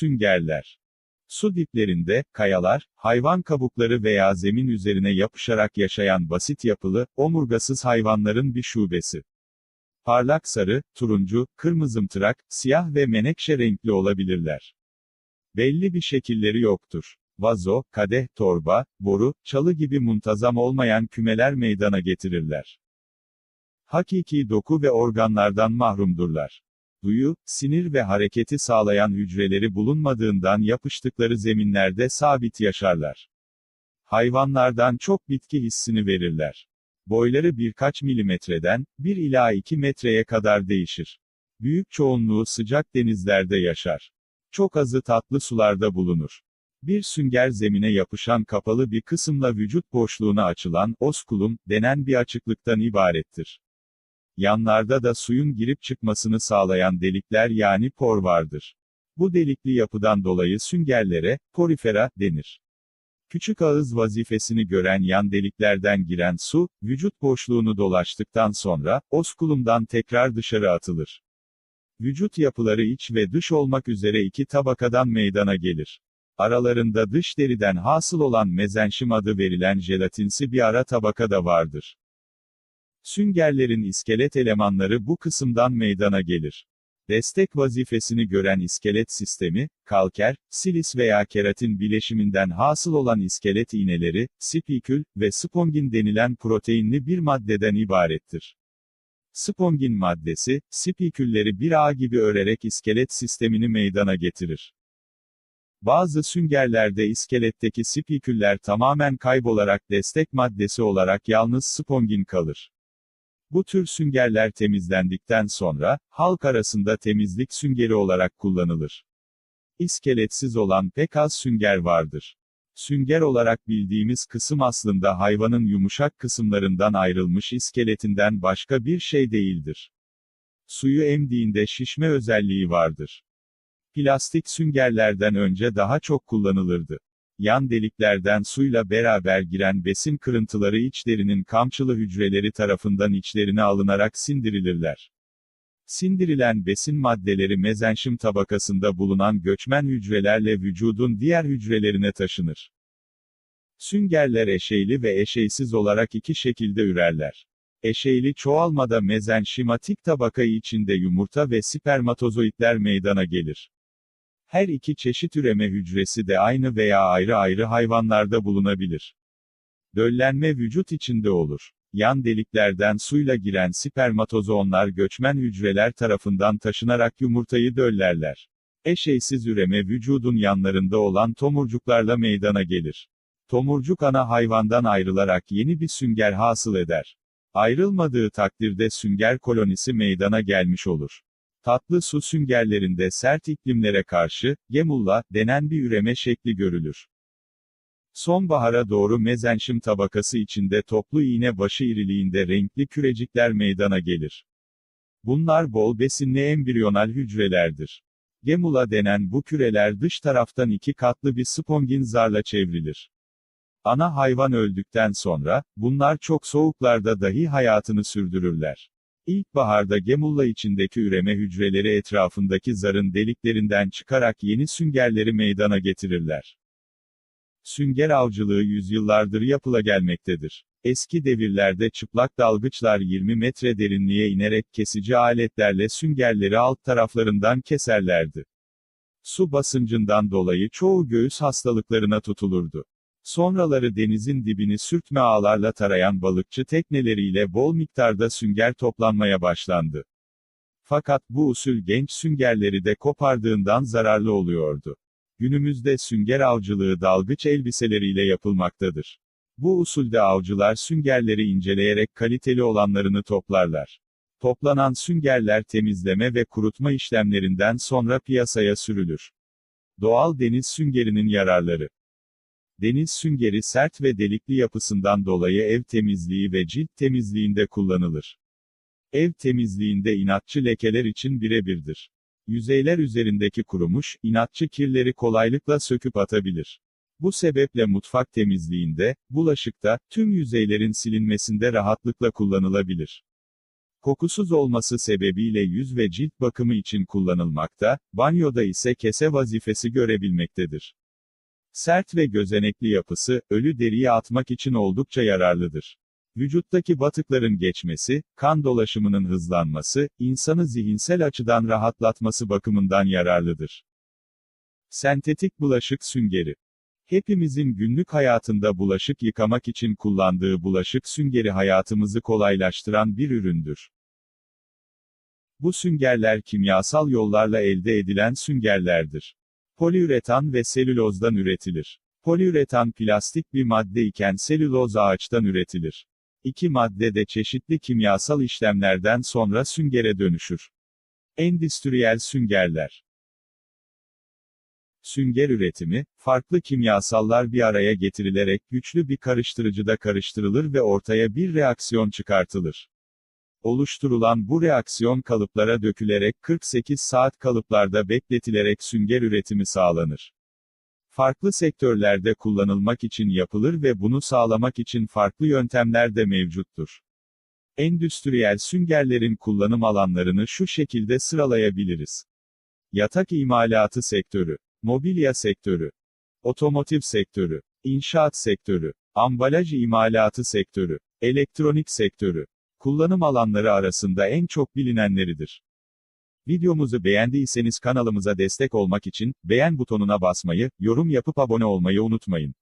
Süngerler. Su diplerinde, kayalar, hayvan kabukları veya zemin üzerine yapışarak yaşayan basit yapılı, omurgasız hayvanların bir şubesi. Parlak sarı, turuncu, kırmızımtırak, siyah ve menekşe renkli olabilirler. Belli bir şekilleri yoktur. Vazo, kadeh, torba, boru, çalı gibi muntazam olmayan kümeler meydana getirirler. Hakiki doku ve organlardan mahrumdurlar. Duyu, sinir ve hareketi sağlayan hücreleri bulunmadığından yapıştıkları zeminlerde sabit yaşarlar. Hayvanlardan çok bitki hissini verirler. Boyları birkaç milimetreden, 1 ila 2 metreye kadar değişir. Büyük çoğunluğu sıcak denizlerde yaşar. Çok azı tatlı sularda bulunur. Bir sünger zemine yapışan kapalı bir kısımla vücut boşluğuna açılan, oskulum, denen bir açıklıktan ibarettir. Yanlarda da suyun girip çıkmasını sağlayan delikler yani por vardır. Bu delikli yapıdan dolayı süngerlere, porifera, denir. Küçük ağız vazifesini gören yan deliklerden giren su, vücut boşluğunu dolaştıktan sonra, oskulumdan tekrar dışarı atılır. Vücut yapıları iç ve dış olmak üzere iki tabakadan meydana gelir. Aralarında dış deriden hasıl olan mezenşim adı verilen jelatinsi bir ara tabaka da vardır. Süngerlerin iskelet elemanları bu kısımdan meydana gelir. Destek vazifesini gören iskelet sistemi, kalker, silis veya keratin bileşiminden hasıl olan iskelet iğneleri, spikül ve spongin denilen proteinli bir maddeden ibarettir. Spongin maddesi, spikülleri bir ağ gibi örerek iskelet sistemini meydana getirir. Bazı süngerlerde iskeletteki spiküller tamamen kaybolarak destek maddesi olarak yalnız spongin kalır. Bu tür süngerler temizlendikten sonra, halk arasında temizlik süngeri olarak kullanılır. İskeletsiz olan pek az sünger vardır. Sünger olarak bildiğimiz kısım aslında hayvanın yumuşak kısımlarından ayrılmış iskeletinden başka bir şey değildir. Suyu emdiğinde şişme özelliği vardır. Plastik süngerlerden önce daha çok kullanılırdı. Yan deliklerden suyla beraber giren besin kırıntıları iç derinin kamçılı hücreleri tarafından içlerine alınarak sindirilirler. Sindirilen besin maddeleri mezenşim tabakasında bulunan göçmen hücrelerle vücudun diğer hücrelerine taşınır. Süngerler eşeyli ve eşeysiz olarak iki şekilde ürerler. Eşeyli çoğalmada mezenşimatik tabaka içinde yumurta ve spermatozoitler meydana gelir. Her iki çeşit üreme hücresi de aynı veya ayrı ayrı hayvanlarda bulunabilir. Döllenme vücut içinde olur. Yan deliklerden suyla giren spermatozoonlar göçmen hücreler tarafından taşınarak yumurtayı döllerler. Eşeysiz üreme vücudun yanlarında olan tomurcuklarla meydana gelir. Tomurcuk ana hayvandan ayrılarak yeni bir sünger hasıl eder. Ayrılmadığı takdirde sünger kolonisi meydana gelmiş olur. Tatlı su süngerlerinde sert iklimlere karşı, gemulla, denen bir üreme şekli görülür. Sonbahara doğru mezenşim tabakası içinde toplu iğne başı iriliğinde renkli kürecikler meydana gelir. Bunlar bol besinli embriyonal hücrelerdir. Gemula denen bu küreler dış taraftan iki katlı bir spongin zarla çevrilir. Ana hayvan öldükten sonra, bunlar çok soğuklarda dahi hayatını sürdürürler. İlkbaharda gemulla içindeki üreme hücreleri etrafındaki zarın deliklerinden çıkarak yeni süngerleri meydana getirirler. Sünger avcılığı yüzyıllardır yapıla gelmektedir. Eski devirlerde çıplak dalgıçlar 20 metre derinliğe inerek kesici aletlerle süngerleri alt taraflarından keserlerdi. Su basıncından dolayı çoğu göğüs hastalıklarına tutulurdu. Sonraları denizin dibini sürtme ağlarla tarayan balıkçı tekneleriyle bol miktarda sünger toplanmaya başlandı. Fakat bu usul genç süngerleri de kopardığından zararlı oluyordu. Günümüzde sünger avcılığı dalgıç elbiseleriyle yapılmaktadır. Bu usulde avcılar süngerleri inceleyerek kaliteli olanlarını toplarlar. Toplanan süngerler temizleme ve kurutma işlemlerinden sonra piyasaya sürülür. Doğal deniz süngerinin yararları Deniz süngeri sert ve delikli yapısından dolayı ev temizliği ve cilt temizliğinde kullanılır. Ev temizliğinde inatçı lekeler için birebirdir. Yüzeyler üzerindeki kurumuş, inatçı kirleri kolaylıkla söküp atabilir. Bu sebeple mutfak temizliğinde, bulaşıkta, tüm yüzeylerin silinmesinde rahatlıkla kullanılabilir. Kokusuz olması sebebiyle yüz ve cilt bakımı için kullanılmakta, banyoda ise kese vazifesi görebilmektedir. Sert ve gözenekli yapısı, ölü deriyi atmak için oldukça yararlıdır. Vücuttaki batıkların geçmesi, kan dolaşımının hızlanması, insanı zihinsel açıdan rahatlatması bakımından yararlıdır. Sentetik bulaşık süngeri Hepimizin günlük hayatında bulaşık yıkamak için kullandığı bulaşık süngeri hayatımızı kolaylaştıran bir üründür. Bu süngerler kimyasal yollarla elde edilen süngerlerdir. Poliüretan ve selülozdan üretilir. Poliüretan plastik bir madde iken selüloz ağaçtan üretilir. İki madde de çeşitli kimyasal işlemlerden sonra süngere dönüşür. Endüstriyel süngerler Sünger üretimi, farklı kimyasallar bir araya getirilerek güçlü bir karıştırıcıda karıştırılır ve ortaya bir reaksiyon çıkartılır. Oluşturulan bu reaksiyon kalıplara dökülerek 48 saat kalıplarda bekletilerek sünger üretimi sağlanır. Farklı sektörlerde kullanılmak için yapılır ve bunu sağlamak için farklı yöntemler de mevcuttur. Endüstriyel süngerlerin kullanım alanlarını şu şekilde sıralayabiliriz. Yatak imalatı sektörü, mobilya sektörü, otomotiv sektörü, inşaat sektörü, ambalaj imalatı sektörü, elektronik sektörü, kullanım alanları arasında en çok bilinenleridir. Videomuzu beğendiyseniz kanalımıza destek olmak için, beğen butonuna basmayı, yorum yapıp abone olmayı unutmayın.